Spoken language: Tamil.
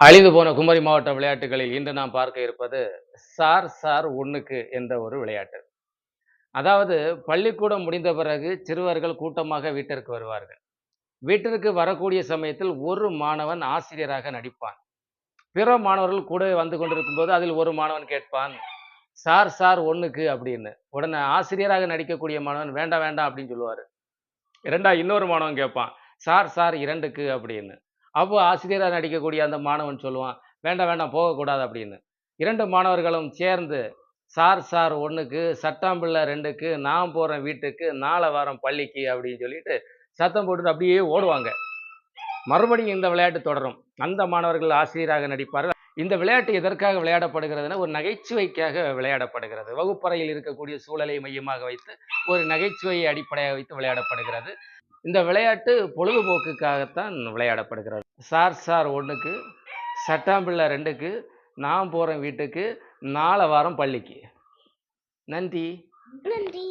அழிந்து போன குமரி மாவட்ட விளையாட்டுகளில் இன்று நாம் பார்க்க இருப்பது சார் சார் ஒன்றுக்கு என்ற ஒரு விளையாட்டு. அதாவது பள்ளிக்கூடம் முடிந்த பிறகு சிறுவர்கள் கூட்டமாக வீட்டிற்கு வருவார்கள். வீட்டிற்கு வரக்கூடிய சமயத்தில் ஒரு மாணவன் ஆசிரியராக நடிப்பான். பிற மாணவர்கள் கூடவே வந்து கொண்டிருக்கும் போது அதில் ஒரு மாணவன் கேட்பான் சார் சார் ஒன்றுக்கு அப்படின்னு. உடனே ஆசிரியராக நடிக்கக்கூடிய மாணவன் வேண்டாம் வேண்டாம் அப்படின்னு சொல்லுவார். இரண்டா இன்னொரு மாணவன் கேட்பான் சார் சார் இரண்டுக்கு அப்படின்னு. அப்போ ஆசிரியராக நடிக்கக்கூடிய அந்த மாணவன் சொல்லுவான் வேண்டாம் வேண்டாம் போகக்கூடாது அப்படின்னு. இரண்டு மாணவர்களும் சேர்ந்து சார் சார் ஒன்றுக்கு சட்டாம்பிள்ளை ரெண்டுக்கு நான் போகிறேன் வீட்டுக்கு நாளை வாரம் பள்ளிக்கு அப்படின்னு சொல்லிட்டு சத்தம் போட்டுட்டு அப்படியே ஓடுவாங்க. மறுபடியும் இந்த விளையாட்டு தொடரும். அந்த மாணவர்கள் ஆசிரியராக நடிப்பார்கள். இந்த விளையாட்டு எதற்காக விளையாடப்படுகிறதுனா ஒரு நகைச்சுவைக்காக விளையாடப்படுகிறது. வகுப்பறையில் இருக்கக்கூடிய சூழலை மையமாக வைத்து ஒரு நகைச்சுவையை அடிப்படையாக வைத்து விளையாடப்படுகிறது. இந்த விளையாட்டு பொழுதுபோக்குக்காகத்தான் விளையாடப்படுகிறது. சார் சார் ஒன்றுக்கு சட்டாம்பிள்ளை ரெண்டுக்கு நான் போகிறேன் வீட்டுக்கு நாளை வாரம் பள்ளிக்கு. நன்றி. நன்றி.